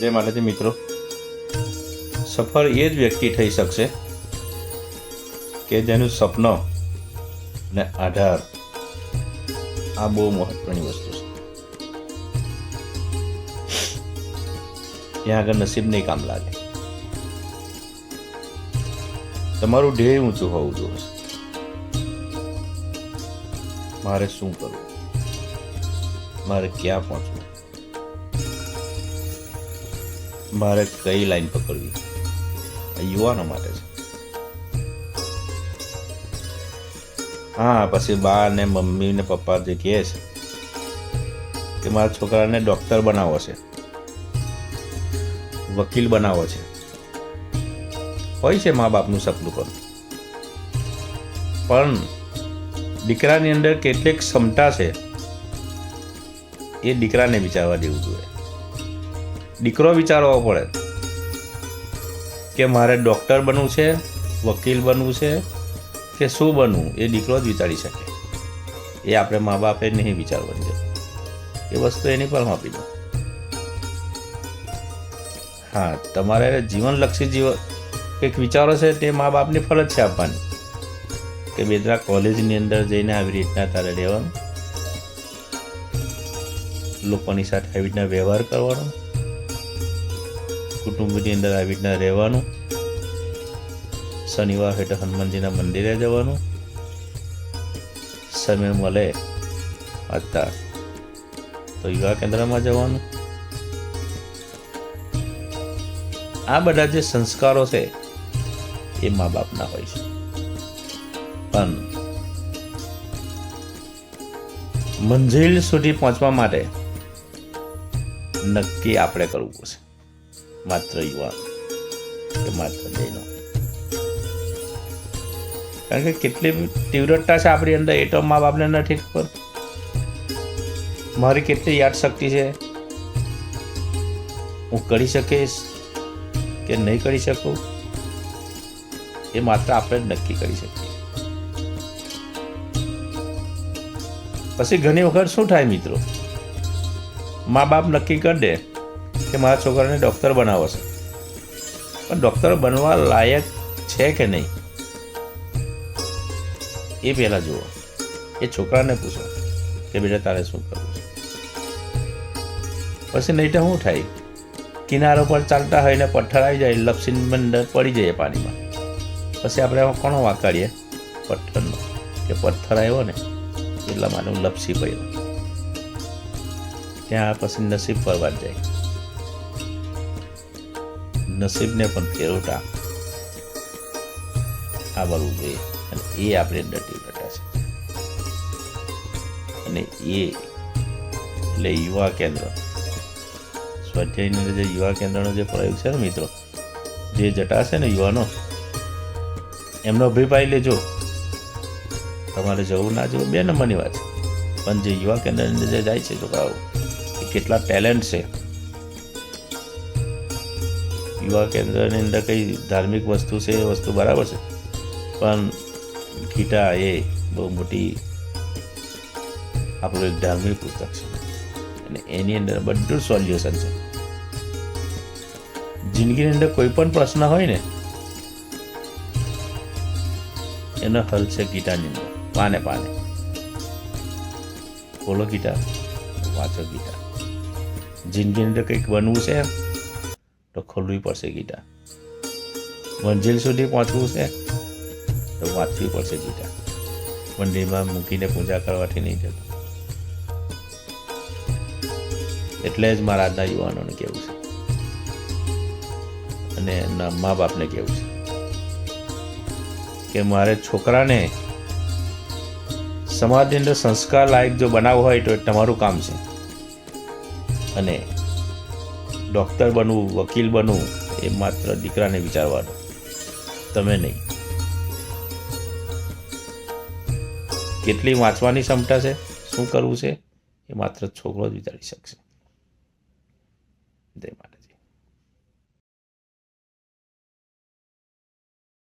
જય માતાજી મિત્રો, સફળ એ જ વ્યક્તિ થઈ શકશે કે જેનું સપનો અને આધાર આ બહુ મહત્વની વસ્તુ છે. ત્યાં આગળ નસીબ નહીં કામ લાગે. તમારું ધ્યેય ઊંચું હોવું જોઈએ. મારે શું કરવું? મારે ક્યાં પહોંચવું? મારે કઈ લાઈન પકડવી? આ યુવાનો માટે છે. હા, પછી બા ને મમ્મી ને પપ્પા જે કહે છે કે મારા છોકરાને ડૉક્ટર બનાવવો છે. વકીલ બનાવવો છે. હોય છે મા બાપનું સપનું પણ. પણ દીકરાની અંદર કેટલીક ક્ષમતા છે એ દીકરાને વિચારવા દેવું જોઈએ. દીકરો વિચારવો પડે કે મારે ડૉક્ટર બનવું છે, વકીલ બનવું છે, કે શું બનવું, એ દીકરો જ વિચારી શકે. એ આપણે મા બાપે નહીં વિચારવાની જરૂર. એ વસ્તુ એની પર આપી દો હા, તમારે જીવનલક્ષી જીવન કંઈક વિચારો છે તે મા બાપની ફરજ છે આપવાની. કે બેદરા કોલેજની અંદર જઈને આવી રીતના તારે રહેવાનું. લોકોની સાથે આવી રીતના વ્યવહાર કરવાનો. કુટુંબની અંદર આવી રીતના રહેવાનું. શનિવાર હેઠળ હનુમાનજીના મંદિરે જવાનું. સમય મળે અત્યાર તો યુવા કેન્દ્રમાં જવાનું. આ બધા જે સંસ્કારો છે એ મા બાપના હોય છે. પણ મંજિલ સુધી પહોંચવા માટે નક્કી આપણે કરવું પડશે. માત્ર યુવાન કે માત્ર બહેનો કારણ કે કેટલી તીવ્રતા છે આપણી અંદર, એ તો મા બાપને નથી ખબર. મારી કેટલી યાદ શક્તિ છે. હું કરી શકીશ કે નહીં કરી શકું, એ માત્ર આપણે જ નક્કી કરી શકીએ. પછી ઘણી વખત શું થાય મિત્રો? મા બાપ નક્કી કરી દે. કે મારા છોકરાને ડૉક્ટર બનાવો છે. પણ ડૉક્ટર બનવા લાયક છે કે નહીં? એ પહેલાં જુઓ. એ છોકરાને પૂછો કે બેટા તારે શું કરવું છે? પછી નહીં તો શું થાય? કિનારો પર ચાલતા હોય ને પથ્થર આવી જાય, લપસીને બંધ પડી જાય પાણીમાં. પછી આપણે કોનો વાકાડીએ પથ્થરનો. કે પથ્થર આવ્યો ને, એટલા માટે હું લપસી પડ્યો. ત્યાં પછી નસીબ ફરવા જાય. નસીબને પણ ફેરવતા આવડવું જોઈએ. અને એ આપણે ડટી ડટા છે અને એ એટલે યુવા કેન્દ્ર. સ્વાધ્યાયની જે યુવા કેન્દ્રનો જે પ્રયોગ છે ને મિત્રો, જે જટા છે ને યુવાનો, એમનો અભિપ્રાય લેજો. તમારે જવું ના જવું બે નંબરની વાત છે. પણ જે યુવા કેન્દ્રની અંદર જે જાય છે, છોકરાઓ, એ કેટલા ટેલેન્ટ છે. યુવા કેન્દ્રની અંદર કઈ ધાર્મિક વસ્તુ છે, એ વસ્તુ બરાબર છે? પણ ગીતા એ બહુ મોટી આપણું એક ધાર્મિક પુસ્તક છે. અને એની અંદર બધું સોલ્યુશન છે. જિંદગીની અંદર કોઈ પણ પ્રશ્ન હોય ને, એનો હલ છે ગીતાની અંદર. પાને પાને. બોલો ગીતા, વાંચો ગીતા. જિંદગીની અંદર કંઈક બનવું છે તો ખોલવી પડશે ગીતા મંજિલ સુધી પહોંચવું છે, તો વાંચવી પડશે ગીતા મંદિરમાં મૂકીને પૂજા કરવાથી નહીં જતું એટલે જ મારા આજના યુવાનોને કહેવું છે? અને એમના મા બાપને કહેવું છે? કે મારે છોકરાને સમાજની અંદર સંસ્કાર લાયક જો બનાવવો હોય તો એ તમારું કામ છે. અને ડૉક્ટર બનવું, વકીલ બનવું, એ માત્ર દીકરાને વિચારવાનું. તમે નહીં. કેટલી વાંચવાની ક્ષમતા છે? શું કરવું છે? એ માત્ર છોકરો જ વિચારી શકશે. તે માતા